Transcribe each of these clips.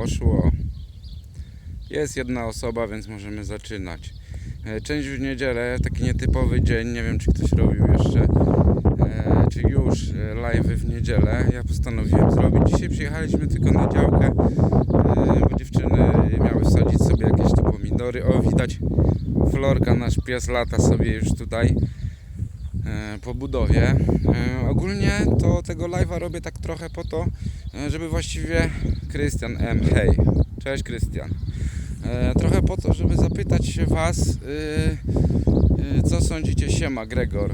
Poszło. Jest jedna osoba, więc możemy zaczynać. E, Część w niedzielę, taki nietypowy dzień, nie wiem czy ktoś robił jeszcze, e, czy już e, live w niedzielę. Ja postanowiłem zrobić. Dzisiaj przyjechaliśmy tylko na działkę, bo dziewczyny miały wsadzić sobie jakieś tu pomidory. O, widać Florka, nasz pies lata sobie już tutaj po budowie. Ogólnie to tego live'a robię tak trochę po to, żeby właściwie Krystian M. Hej, cześć Krystian. E, Trochę po to, żeby zapytać Was, y, y, co sądzicie, siema Gregor,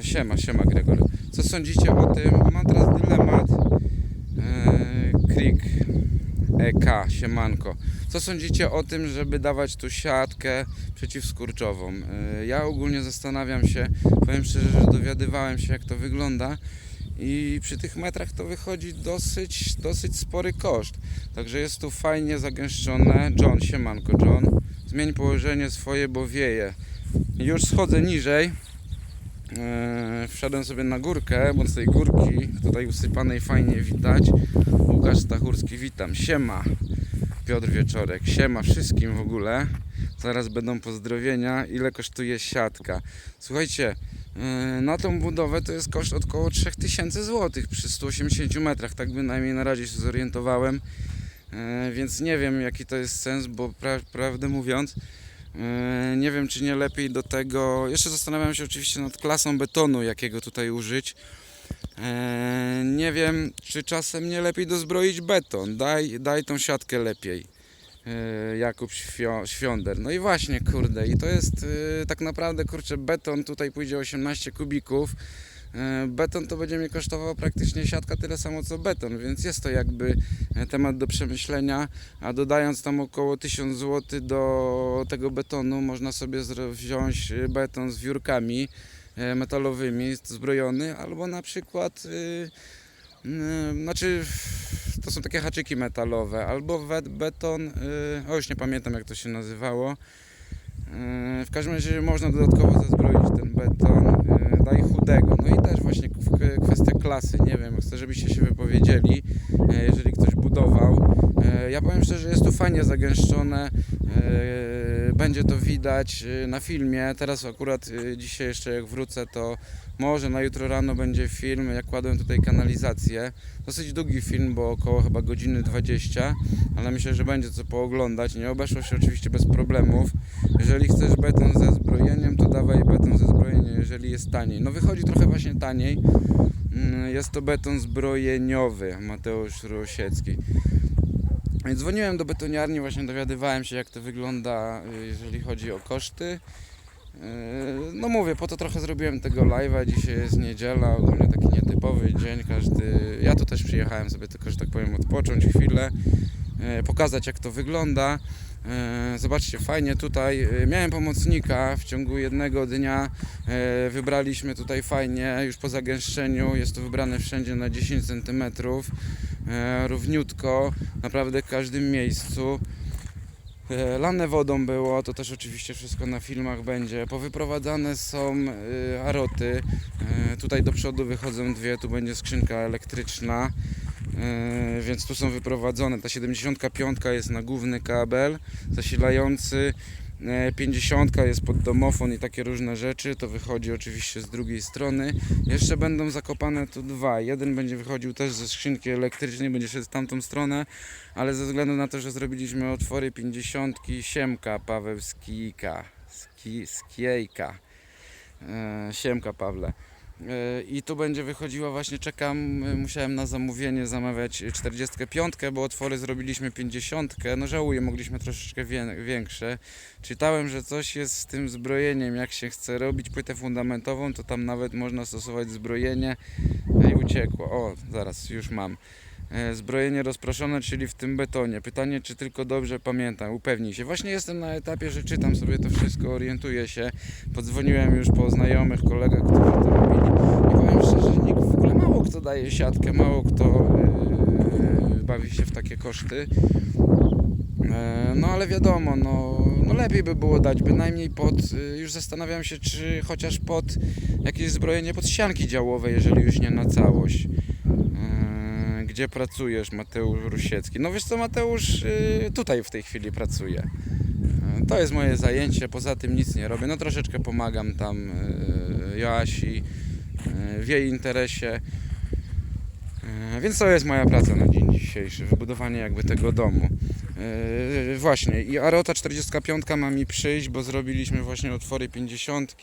y, siema, siema Gregor, co sądzicie o tym, mam teraz dylemat, y, Krik, EK, siemanko, co sądzicie o tym, żeby dawać tu siatkę przeciwskurczową? Y, Ja ogólnie zastanawiam się, powiem szczerze, że dowiadywałem się jak to wygląda i przy tych metrach to wychodzi dosyć, dosyć spory koszt. Także jest tu fajnie zagęszczone. John, siemanko John. Zmień położenie swoje, bo wieje. Już schodzę niżej. Eee, wszedłem sobie na górkę, bo z tej górki tutaj usypanej fajnie widać. Łukasz Stachurski, witam. Siema. Piotr Wieczorek. Siema wszystkim w ogóle. Zaraz będą pozdrowienia. Ile kosztuje siatka? Słuchajcie, Yy, Na tą budowę to jest koszt około 3000 zł przy 180 metrach, tak bynajmniej na razie się zorientowałem, Yy, więc nie wiem jaki to jest sens, bo pra prawdę mówiąc, yy, nie wiem czy nie lepiej do tego, jeszcze zastanawiam się oczywiście nad klasą betonu, jakiego tutaj użyć. Nie wiem, czy czasem nie lepiej dozbroić beton. Daj, daj tą siatkę lepiej. Yy, Jakub Świąder. No i właśnie, kurde, i to jest yy, tak naprawdę, kurczę, beton, tutaj pójdzie 18 kubików. Yy, Beton to będzie mi kosztował praktycznie siatka tyle samo co beton, więc jest to jakby e, temat do przemyślenia, a dodając tam około 1000 zł do tego betonu, można sobie wziąć beton z wiórkami e, metalowymi, zbrojony, albo na przykład yy, yy, znaczy to są takie haczyki metalowe, albo wet beton, yy, o już nie pamiętam jak to się nazywało. Yy, w każdym razie można dodatkowo zazbroić ten beton, yy, daj chudego. No i też właśnie kwestia klasy, nie wiem, chcę żebyście się wypowiedzieli, jeżeli ktoś budował. Yy, Ja powiem szczerze, jest tu fajnie zagęszczone, yy, będzie to widać yy, na filmie. Teraz akurat dzisiaj jeszcze jak wrócę, to może na jutro rano będzie film, jak kładłem tutaj kanalizację. Dosyć długi film, bo około chyba godziny 20, ale myślę, że będzie co pooglądać. Nie obeszło się oczywiście bez problemów. Jeżeli chcesz beton ze zbrojeniem, to dawaj beton ze zbrojeniem, jeżeli jest taniej. No wychodzi trochę właśnie taniej. Mm, Jest to beton zbrojeniowy, Mateusz Rosiecki. Dzwoniłem do betoniarni, właśnie dowiadywałem się jak to wygląda, y, jeżeli chodzi o koszty. Yy, No mówię, po to trochę zrobiłem tego live'a. Dzisiaj jest niedziela, ogólnie taki nietypowy dzień. Każdy. Ja tu też przyjechałem sobie tylko, że tak powiem, odpocząć chwilę, yy, pokazać jak to wygląda. Yy, Zobaczcie, fajnie tutaj. yy, Miałem pomocnika w ciągu jednego dnia. yy, Wybraliśmy tutaj fajnie, już po zagęszczeniu. Jest to wybrane wszędzie na 10 cm. Równiutko, naprawdę w każdym miejscu. E, Lane wodą było, to też oczywiście wszystko na filmach będzie. Powyprowadzane są e, aroty. E, Tutaj do przodu wychodzą dwie, tu będzie skrzynka elektryczna. E, Więc tu są wyprowadzone. Ta 75 jest na główny kabel zasilający. e, 50 jest pod domofon i takie różne rzeczy. To wychodzi oczywiście z drugiej strony. Jeszcze będą zakopane tu dwa. Jeden będzie wychodził też ze skrzynki elektrycznej, będzie szedł w tamtą stronę ale ze względu na to, że zrobiliśmy otwory 50 Siemka Paweł Skijka, Ski, Skiejka, e, Siemka Pawle. E, I tu będzie wychodziła właśnie, czekam, e, musiałem na zamówienie zamawiać 45, bo otwory zrobiliśmy 50, no żałuję, mogliśmy troszeczkę większe. Czytałem, że coś jest z tym zbrojeniem, jak się chce robić płytę fundamentową, to tam nawet można stosować zbrojenie i uciekło. O, zaraz, już mam. E, Zbrojenie rozproszone, czyli w tym betonie. Pytanie, czy tylko dobrze pamiętam, upewnij się. Właśnie jestem na etapie, że czytam sobie to wszystko, orientuję się. Podzwoniłem już po znajomych, kolegach, którzy to robili. I powiem szczerze, że nikt, w ogóle mało kto daje siatkę, mało kto yy, bawi się w takie koszty. E, No ale wiadomo, no, no lepiej by było dać bynajmniej pod, już zastanawiam się, czy chociaż pod jakieś zbrojenie pod ścianki działowe, jeżeli już nie na całość. E, gdzie pracujesz, Mateusz Rusiecki? No wiesz co, Mateusz y, tutaj w tej chwili pracuje. Y, To jest moje zajęcie, poza tym nic nie robię. No troszeczkę pomagam tam y, Joasi w jej interesie. Więc to jest moja praca na dzień dzisiejszy, wybudowanie jakby tego domu. Właśnie, i Arota 45 ma mi przyjść, bo zrobiliśmy właśnie otwory 50,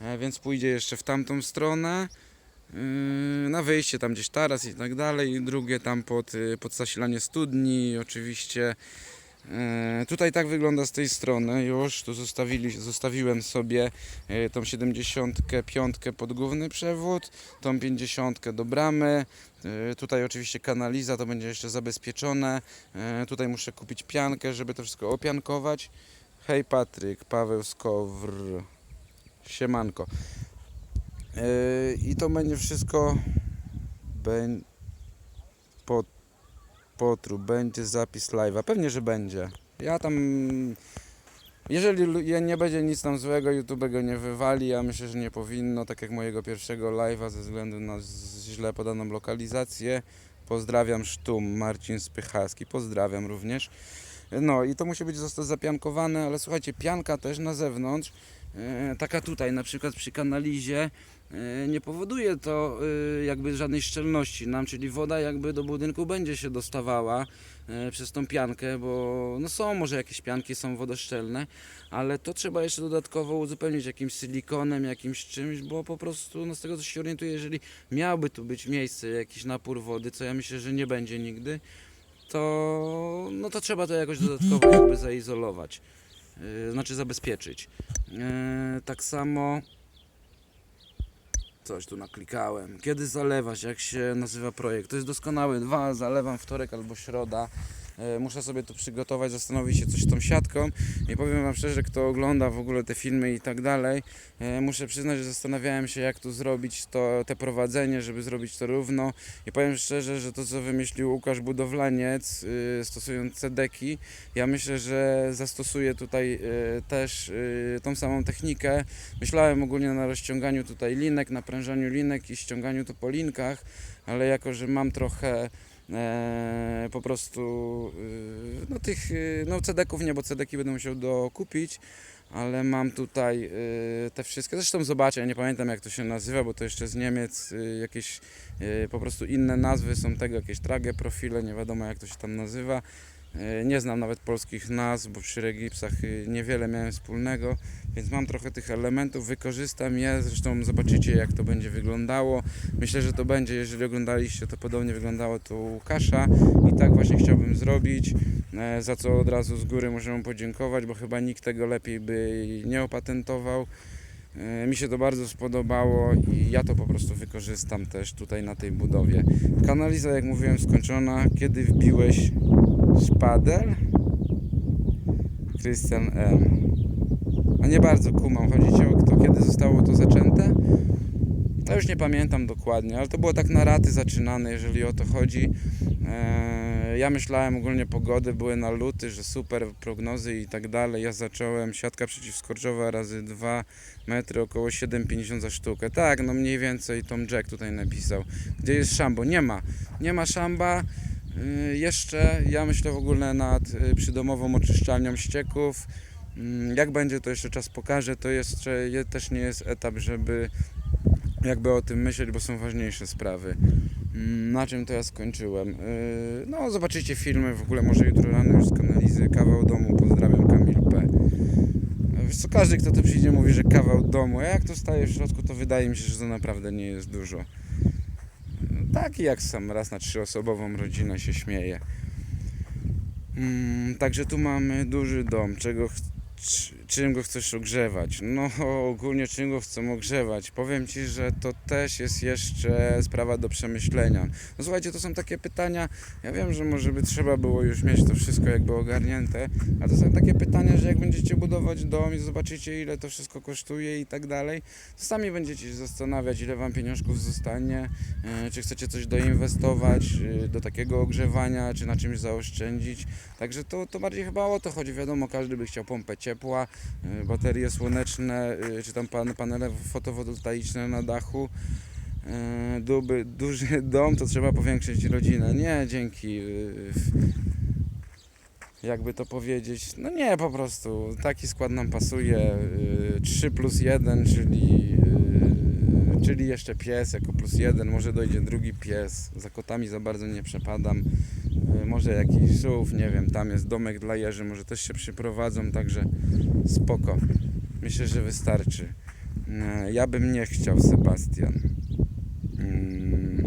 e, więc pójdzie jeszcze w tamtą stronę. Yy, na wyjście tam gdzieś taras i tak dalej, drugie tam pod, y, pod zasilanie studni, oczywiście. Yy, Tutaj tak wygląda z tej strony już, tu zostawili, zostawiłem sobie yy, tą 75 pod główny przewód, tą 50 do bramy, Tutaj oczywiście kanaliza, to będzie jeszcze zabezpieczone. Tutaj muszę kupić piankę, żeby to wszystko opiankować. Hej Patryk, Paweł Skowr, siemanko. Yy, I to będzie wszystko po, potru, będzie zapis live'a. Pewnie, że będzie. Ja tam... Jeżeli nie będzie nic tam złego, YouTube go nie wywali, ja myślę, że nie powinno, tak jak mojego pierwszego live'a ze względu na źle podaną lokalizację. Pozdrawiam Sztum, Marcin Spychalski, pozdrawiam również. No i to musi być zostać zapiankowane, ale słuchajcie, pianka też na zewnątrz, e, taka tutaj na przykład przy kanalizie, nie powoduje to e, jakby żadnej szczelności nam, czyli woda jakby do budynku będzie się dostawała e, przez tą piankę, bo no są może jakieś pianki, są wodoszczelne, ale to trzeba jeszcze dodatkowo uzupełnić jakimś silikonem, jakimś czymś, bo po prostu no z tego co się orientuję, jeżeli miałby tu być miejsce, jakiś napór wody, co ja myślę, że nie będzie nigdy, to, no to trzeba to jakoś dodatkowo jakby zaizolować, znaczy zabezpieczyć. Tak samo coś tu naklikałem. Kiedy zalewać, jak się nazywa projekt? To jest doskonały. Dwa, zalewam wtorek albo środa. Yy, Muszę sobie to przygotować, zastanowić się coś z tą siatką. I powiem Wam szczerze, kto ogląda w ogóle te filmy i tak dalej, yy, muszę przyznać, że zastanawiałem się jak tu zrobić to, te prowadzenie, żeby zrobić to równo. I powiem szczerze, że to co wymyślił Łukasz Budowlaniec, yy, stosując cedeki, ja myślę, że zastosuję tutaj yy, też yy, tą samą technikę. Myślałem ogólnie na rozciąganiu tutaj linek, naprężaniu linek i ściąganiu to po linkach, ale jako, że mam trochę e, po prostu yy, no tych, yy, no cedeków nie, bo cedeki będę musiał dokupić, ale mam tutaj te wszystkie, zresztą zobaczę, ja nie pamiętam jak to się nazywa, bo to jeszcze z Niemiec jakieś po prostu inne nazwy są tego, jakieś trage profile, nie wiadomo jak to się tam nazywa. Yy, Nie znam nawet polskich nazw, bo przy regipsach yy, niewiele miałem wspólnego, więc mam trochę tych elementów, wykorzystam je, zresztą zobaczycie jak to będzie wyglądało. Myślę, że to będzie, jeżeli oglądaliście, to podobnie wyglądało to Łukasza i tak właśnie chciałbym zrobić, e, za co od razu z góry mu podziękować, bo chyba nikt tego lepiej by nie opatentował. E, Mi się to bardzo spodobało i ja to po prostu wykorzystam też tutaj na tej budowie. Kanaliza, jak mówiłem, skończona. Kiedy wbiłeś szpadel? Christian M. A nie bardzo kumam. Chodzi ci o to, kiedy zostało to zaczęte? Ja już nie pamiętam dokładnie, ale to było tak na raty zaczynane, jeżeli o to chodzi. Eee, ja myślałem ogólnie pogody były na luty, że super prognozy i tak dalej. Ja zacząłem siatka przeciwskorczowa razy 2 metry, około 7,50 za sztukę. Tak, no mniej więcej Tom Jack tutaj napisał. Gdzie jest szambo? Nie ma. Nie ma szamba. Yy, jeszcze ja myślę w ogóle nad y, przydomową oczyszczalnią ścieków. Mm, Jak będzie, to jeszcze czas pokaże. To jeszcze je, też nie jest etap, żeby jakby o tym myśleć, bo są ważniejsze sprawy. Mm, Na czym to ja skończyłem? Yy, No, zobaczycie filmy, w ogóle może jutro rano już z kanalizy Kawał Domu, pozdrawiam Kamil P. Wiesz co, każdy kto tu przyjdzie mówi, że kawał domu, a jak to staje w środku, to wydaje mi się, że to naprawdę nie jest dużo. Taki jak sam raz na trzyosobową rodzinę się śmieje. Mm, Także tu mamy duży dom, czego czym go chcesz ogrzewać? No ogólnie czym go chcę ogrzewać? Powiem Ci, że to też jest jeszcze sprawa do przemyślenia. No słuchajcie, to są takie pytania, ja wiem, że może by trzeba było już mieć to wszystko jakby ogarnięte, a to są takie pytania, że jak będziecie budować dom i zobaczycie ile to wszystko kosztuje i tak dalej, to sami będziecie się zastanawiać ile Wam pieniążków zostanie, e, czy chcecie coś doinwestować e, do takiego ogrzewania, czy na czymś zaoszczędzić. Także to, to bardziej chyba o to chodzi. Wiadomo, każdy by chciał pompę ciepła, baterie słoneczne, y, czy tam pan, panele fotowoltaiczne na dachu. e, duby, duży dom, to trzeba powiększyć rodzinę. Nie, dzięki. y, Jakby to powiedzieć, no nie, po prostu taki skład nam pasuje. y, 3 plus 1, czyli, y, czyli jeszcze pies jako plus 1, może dojdzie drugi pies. Za kotami za bardzo nie przepadam. Może jakiś żółw, nie wiem, tam jest domek dla jeży, może też się przyprowadzą, także spoko. Myślę, że wystarczy. Y, Ja bym nie chciał, Sebastian. Mm,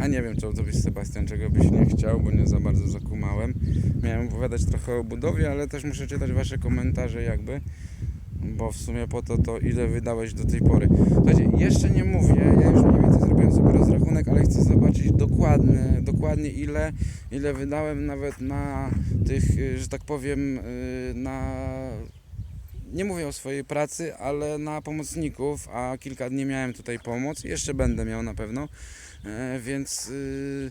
A nie wiem, co byś, Sebastian, czego byś nie chciał, bo nie za bardzo zakumałem. Miałem opowiadać trochę o budowie, ale też muszę czytać Wasze komentarze, jakby. Bo w sumie po to, to ile wydałeś do tej pory. Słuchajcie, jeszcze nie mówię, ja już mniej więcej zrobiłem sobie rozrachunek, ale chcę zobaczyć dokładnie, dokładnie ile, ile wydałem nawet na tych, y, że tak powiem, y, na nie mówię o swojej pracy, ale na pomocników, a kilka dni miałem tutaj pomoc, jeszcze będę miał na pewno, e, więc y,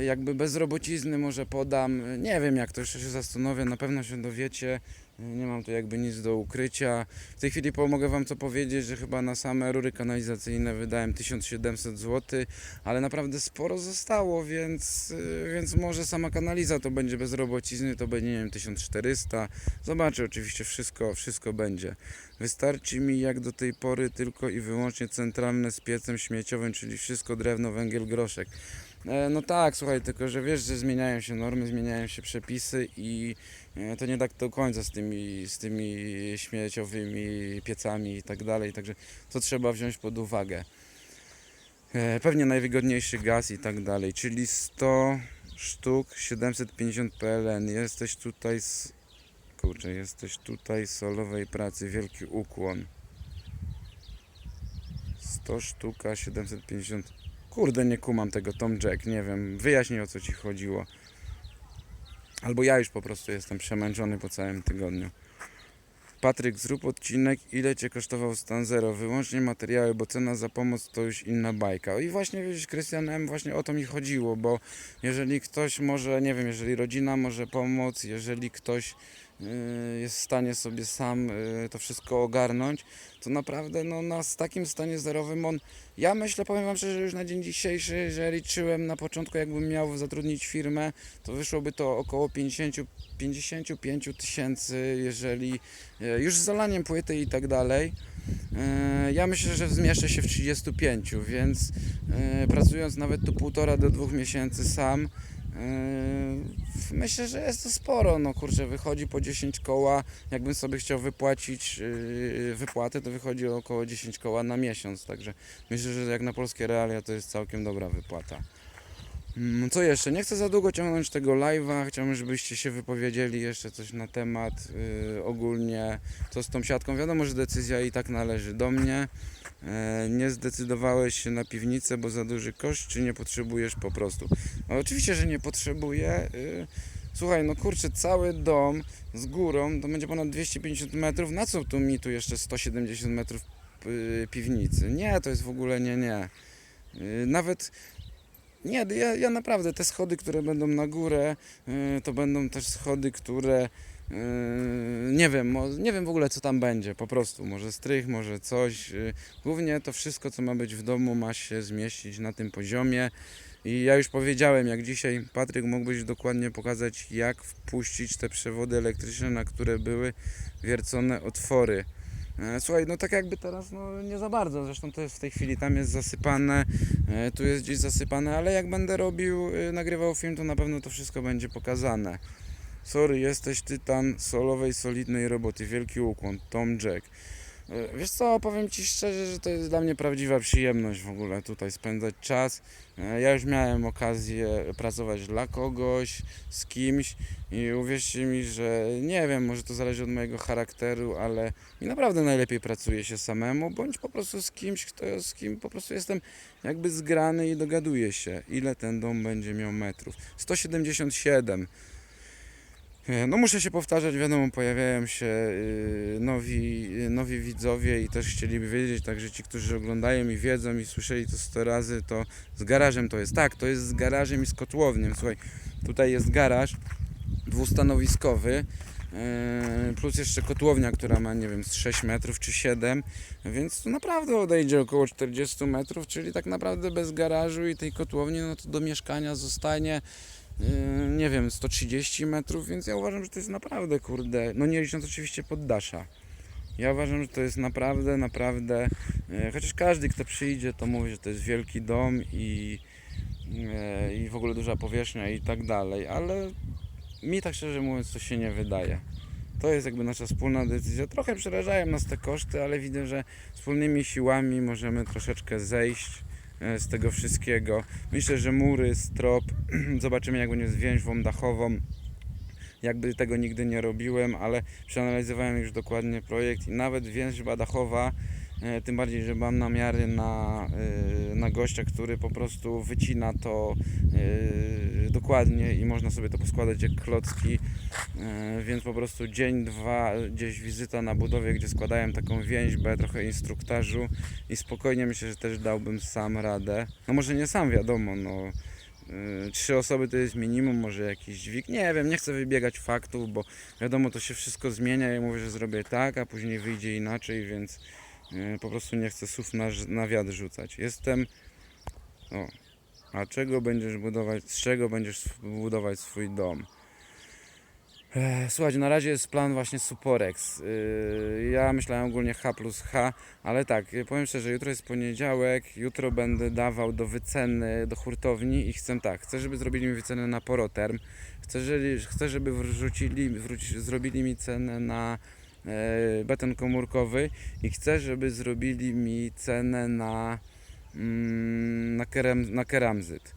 jakby bezrobocizny może podam, nie wiem jak to jeszcze się zastanowię, na pewno się dowiecie, nie mam tu jakby nic do ukrycia. W tej chwili pomogę Wam co powiedzieć, że chyba na same rury kanalizacyjne wydałem 1700 zł, ale naprawdę sporo zostało, więc, y, więc może sama kanaliza to będzie bezrobocizny, to będzie nie wiem 1400. Zobaczę, oczywiście wszystko, wszystko będzie. Wystarczy mi jak do tej pory tylko i wyłącznie centralne z piecem śmieciowym, czyli wszystko drewno, węgiel, groszek. E, No tak, słuchaj, tylko że wiesz, że zmieniają się normy, zmieniają się przepisy i to nie tak do końca z tymi, z tymi śmieciowymi piecami i tak dalej, także to trzeba wziąć pod uwagę. E, Pewnie najwygodniejszy gaz i tak dalej, czyli 100 sztuk 750 PLN. Jesteś tutaj z... Kurczę, jesteś tutaj solowej pracy, wielki ukłon. 100 sztuka 750 Kurde, nie kumam tego, Tom Jack, nie wiem, wyjaśnij o co ci chodziło. Albo ja już po prostu jestem przemęczony po całym tygodniu. Patryk, zrób odcinek, ile Cię kosztował stan zero? Wyłącznie materiały, bo cena za pomoc to już inna bajka. I właśnie, wiesz, Krystian właśnie o to mi chodziło, bo jeżeli ktoś może, nie wiem, jeżeli rodzina może pomóc, jeżeli ktoś jest w stanie sobie sam yy, to wszystko ogarnąć, to naprawdę no, na takim stanie zerowym on ja myślę, powiem Wam szczerze, że już na dzień dzisiejszy, że liczyłem na początku, jakbym miał zatrudnić firmę, to wyszłoby to około 50, 55 tysięcy, jeżeli e, już z zalaniem płyty i tak dalej. Ja myślę, że zmieszczę się w 35, więc pracując nawet tu półtora do dwóch miesięcy sam, myślę, że jest to sporo. No kurczę, wychodzi po 10 koła. Jakbym sobie chciał wypłacić e, wypłatę, to wychodzi około 10 koła na miesiąc, także Myślę, że jak na polskie realia to jest całkiem dobra wypłata. Mm, Co jeszcze? Nie chcę za długo ciągnąć tego live'a. Chciałbym, żebyście się wypowiedzieli jeszcze coś na temat yy, ogólnie, co z tą siatką. Wiadomo, że decyzja i tak należy do mnie. E, nie zdecydowałeś się na piwnicę, bo za duży koszt, czy nie potrzebujesz po prostu? No, oczywiście, że nie potrzebuję. Yy, słuchaj, no kurczę, cały dom z górą to będzie ponad 250 metrów. Na co tu mi tu jeszcze 170 metrów y, piwnicy. Nie, to jest w ogóle nie, nie. Y, Nawet nie, ja, ja naprawdę te schody, które będą na górę, y, to będą też schody, które y, nie wiem, nie wiem w ogóle co tam będzie, po prostu, może strych, może coś. y, Głównie to wszystko, co ma być w domu, ma się zmieścić na tym poziomie. I ja już powiedziałem, jak dzisiaj Patryk mógłbyś dokładnie pokazać, jak wpuścić te przewody elektryczne, na które były wiercone otwory. E, Słuchaj, no tak jakby teraz no nie za bardzo, zresztą to jest w tej chwili tam jest zasypane, tu jest gdzieś zasypane, ale jak będę robił, nagrywał film, to na pewno to wszystko będzie pokazane. Sorry, jesteś tytan solowej, solidnej roboty, wielki ukłon, Tom Jack. E, Wiesz co, powiem Ci szczerze, że to jest dla mnie prawdziwa przyjemność w ogóle tutaj spędzać czas. E, Ja już miałem okazję pracować dla kogoś, z kimś i uwierzcie mi, że nie wiem, może to zależy od mojego charakteru, ale mi naprawdę najlepiej pracuje się samemu, bądź po prostu z kimś, kto, z kim po prostu jestem jakby zgrany i dogaduję się, ile ten dom będzie miał metrów. 177. E, No muszę się powtarzać, wiadomo, pojawiają się y, nowi, y, nowi widzowie i też chcieliby wiedzieć, także ci, którzy oglądają i wiedzą i słyszeli to 100 razy, to z garażem to jest. Tak, to jest z garażem i z kotłownią. Słuchaj, tutaj jest garaż dwustanowiskowy. Plus jeszcze kotłownia, która ma nie wiem z 6 metrów czy 7, więc to naprawdę odejdzie około 40 metrów, czyli tak naprawdę bez garażu i tej kotłowni, no to do mieszkania zostanie nie wiem, 130 metrów, więc ja uważam, że to jest naprawdę kurde, no nie licząc oczywiście poddasza. Ja uważam, że to jest naprawdę, naprawdę, yy, chociaż każdy kto przyjdzie to mówi, że to jest wielki dom i, yy, i w ogóle duża powierzchnia i tak dalej, ale mi tak szczerze mówiąc to się nie wydaje. To jest jakby nasza wspólna decyzja. Trochę przerażają nas te koszty, ale widzę, że wspólnymi siłami możemy troszeczkę zejść z tego wszystkiego. Myślę, że mury, strop, zobaczymy jak będzie z więźwą dachową. Jakby tego nigdy nie robiłem, ale przeanalizowałem już dokładnie projekt i nawet więźba dachowa, e, tym bardziej, że mam namiary na, e, na gościa, który po prostu wycina to e, dokładnie i można sobie to poskładać jak klocki, E, więc po prostu dzień, dwa, gdzieś wizyta na budowie, gdzie składałem taką więźbę, trochę instruktażu i spokojnie myślę, że też dałbym sam radę. No może nie sam, wiadomo, no. E, trzy osoby to jest minimum, może jakiś dźwig, nie wiem, nie chcę wybiegać faktów, bo wiadomo, to się wszystko zmienia, ja mówię, że zrobię tak, a później wyjdzie inaczej, więc e, po prostu nie chcę słów na, na wiatr rzucać. Jestem, o, a czego będziesz budować, z czego będziesz budować swój dom? E, Słuchajcie, na razie jest plan właśnie Suporex. Yy, Ja myślałem ogólnie H plus H, ale tak, yy, powiem szczerze, jutro jest poniedziałek, jutro będę dawał do wyceny do hurtowni i chcę tak, chcę, żeby zrobili mi wycenę na poroterm, chcę, żeby, wrzucili, wróci, zrobili mi cenę na beton komórkowy i chcę, żeby zrobili mi cenę na, mm, na, keram, na keramzyt.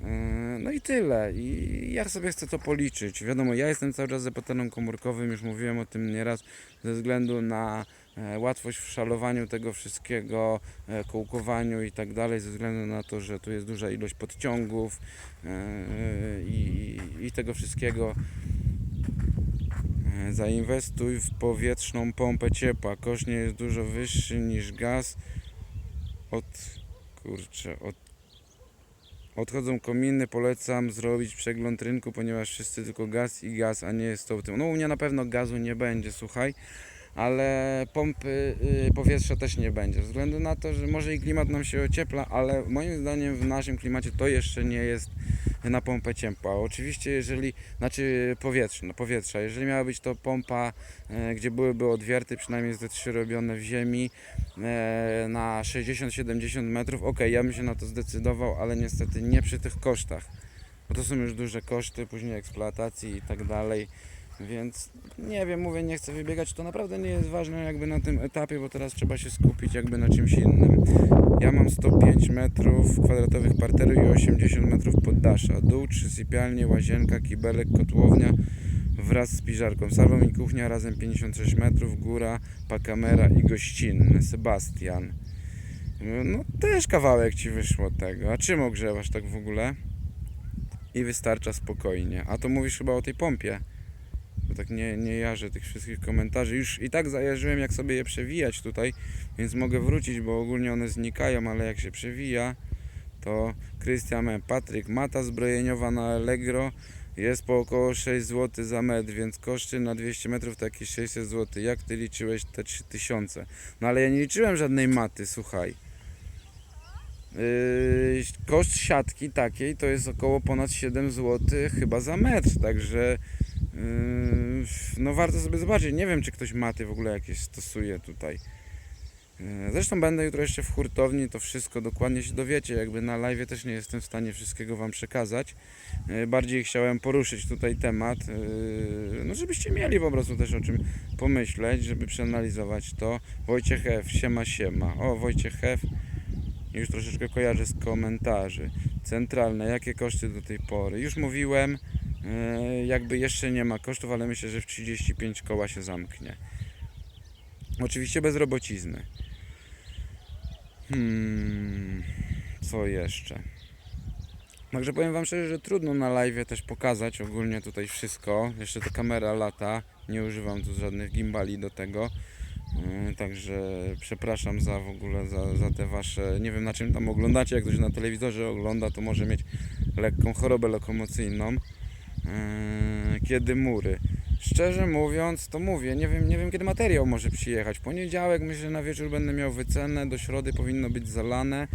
Yy, No i tyle. I ja sobie chcę to policzyć. Wiadomo, ja jestem cały czas za betonem komórkowym, już mówiłem o tym nieraz, ze względu na e, łatwość w szalowaniu tego wszystkiego, e, kołkowaniu i tak dalej, ze względu na to, że tu jest duża ilość podciągów e, i, i tego wszystkiego. E, Zainwestuj w powietrzną pompę ciepła. Koszt nie jest dużo wyższy niż gaz. Od kurczę, od Odchodzą kominy, polecam zrobić przegląd rynku, ponieważ wszyscy tylko gaz i gaz, a nie jest to optymum. No u mnie na pewno gazu nie będzie, słuchaj, ale pompy y, powietrza też nie będzie, ze względu na to, że może i klimat nam się ociepla, ale moim zdaniem w naszym klimacie to jeszcze nie jest na pompę ciepła. Oczywiście jeżeli, znaczy powietrze, no powietrza, jeżeli miała być to pompa, e, gdzie byłyby odwierty, przynajmniej ze trzy robione w ziemi, e, na 60-70 metrów, ok, ja bym się na to zdecydował, ale niestety nie przy tych kosztach, bo to są już duże koszty, później eksploatacji i tak dalej, więc nie wiem, mówię, nie chcę wybiegać, to naprawdę nie jest ważne jakby na tym etapie, bo teraz trzeba się skupić jakby na czymś innym. Ja mam 105 metrów kwadratowych parteru i 80 metrów poddasza, dół, trzy sypialnie, łazienka, kibelek, kotłownia, wraz z piżarką. Salon i kuchnia razem 56 metrów, góra, pakamera i gościnne. Sebastian. No też kawałek ci wyszło tego. A czym ogrzewasz tak w ogóle? I wystarcza spokojnie. A to mówisz chyba o tej pompie. Bo tak nie, nie jarzę tych wszystkich komentarzy. Już i tak zajarzyłem jak sobie je przewijać tutaj, więc mogę wrócić, bo ogólnie one znikają, ale jak się przewija, to Krystian. Patryk, mata zbrojeniowa na Allegro jest po około 6 zł za metr, więc koszty na 200 metrów to jakieś 600 zł. Jak ty liczyłeś te 3000? No ale ja nie liczyłem żadnej maty, słuchaj. Yy, koszt siatki takiej to jest około ponad 7 zł chyba za metr, także no warto sobie zobaczyć. Nie wiem, czy ktoś maty w ogóle jakieś stosuje tutaj. Yy, Zresztą będę jutro jeszcze w hurtowni, to wszystko dokładnie się dowiecie. Jakby na live też nie jestem w stanie wszystkiego Wam przekazać. Yy, Bardziej chciałem poruszyć tutaj temat, yy, no żebyście mieli po prostu też o czym pomyśleć, żeby przeanalizować to. Wojciech F, siema siema. O, Wojciech F, już troszeczkę kojarzę z komentarzy. Centralne, jakie koszty do tej pory? Już mówiłem, yy, jakby jeszcze nie ma kosztów, ale myślę, że w 35 koła się zamknie. Oczywiście bez robocizny. Hmm, co jeszcze? Także powiem Wam szczerze, że trudno na live też pokazać ogólnie tutaj wszystko. Jeszcze ta kamera lata, nie używam tu żadnych gimbali do tego. Yy, Także przepraszam za w ogóle za, za te wasze. Nie wiem na czym tam oglądacie. Jak ktoś na telewizorze ogląda, to może mieć lekką chorobę lokomocyjną. Yy, Kiedy mury? Szczerze mówiąc, to mówię, nie wiem, nie wiem kiedy materiał może przyjechać. Poniedziałek myślę na wieczór będę miał wycenę, do środy powinno być zalane.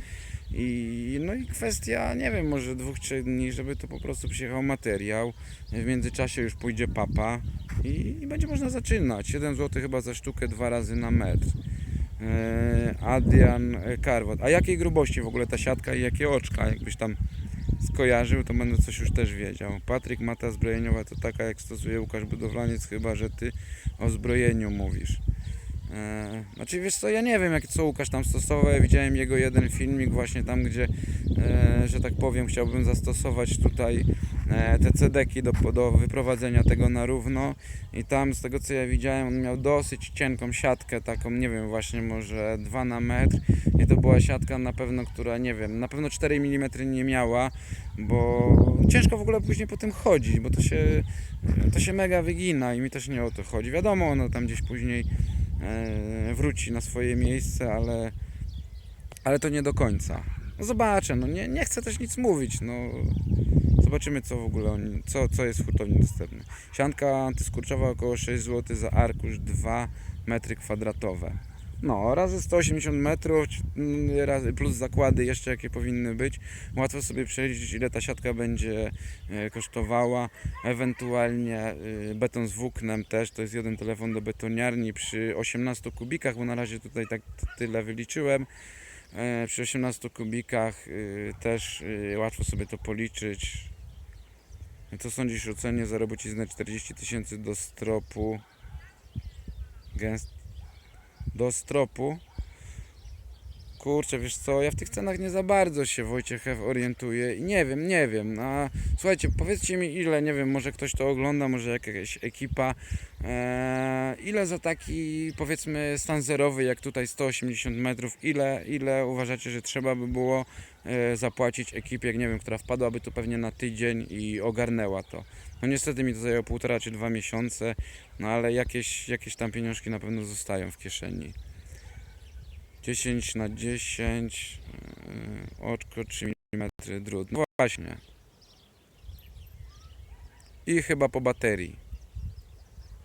I no i kwestia, nie wiem, może dwóch, trzech dni, żeby to po prostu przyjechał materiał. W międzyczasie już pójdzie papa i, i będzie można zaczynać. 7 zł chyba za sztukę, dwa razy na metr. Eee, Adrian e, Karwat. A jakiej grubości w ogóle ta siatka i jakie oczka? Jakbyś tam skojarzył, to będę coś już też wiedział. Patryk Mata zbrojeniowa to taka jak stosuje Łukasz Budowlaniec, chyba że ty o zbrojeniu mówisz. Eee, znaczy wiesz co, ja nie wiem jak co Łukasz tam stosował, ja widziałem jego jeden filmik właśnie tam, gdzie, e, że tak powiem, chciałbym zastosować tutaj e, te cedeki do, do wyprowadzenia tego na równo i tam z tego co ja widziałem, on miał dosyć cienką siatkę, taką nie wiem, właśnie może 2 na metr i to była siatka na pewno, która nie wiem, na pewno 4 mm nie miała, bo ciężko w ogóle później po tym chodzić, bo to się, to się mega wygina i mi też nie o to chodzi. Wiadomo, ono tam gdzieś później e, wróci na swoje miejsce, ale, ale to nie do końca. No zobaczę, no nie, nie chcę też nic mówić, no zobaczymy co w ogóle, oni, co, co jest w hurtowni dostępne. Sianka antyskurczowa około 6 zł za arkusz 2 metry kwadratowe. No, razy 180 metrów, mm, plus zakłady jeszcze jakie powinny być. Łatwo sobie przeliczyć ile ta siatka będzie e, kosztowała. Ewentualnie y, beton z włóknem też, to jest jeden telefon do betoniarni przy 18 kubikach, bo na razie tutaj tak tyle wyliczyłem. E, Przy 18 kubikach y, też y, łatwo sobie to policzyć. Co sądzisz o cenie za robociznę 40 tysięcy do stropu? Gęst do stropu. Kurczę, wiesz co, ja w tych cenach nie za bardzo się Wojciech F. orientuję i nie wiem, nie wiem. A, słuchajcie, powiedzcie mi ile, nie wiem, może ktoś to ogląda, może jakaś ekipa, e, ile za taki powiedzmy stan zerowy, jak tutaj 180 metrów, ile, ile uważacie, że trzeba by było e, zapłacić ekipie, nie wiem, która wpadłaby tu pewnie na tydzień i ogarnęła to. No niestety mi to zajęło półtora czy dwa miesiące, no ale jakieś, jakieś tam pieniążki na pewno zostają w kieszeni. 10 na 10 yy, oczko 3 mm drut. No właśnie. I chyba po baterii.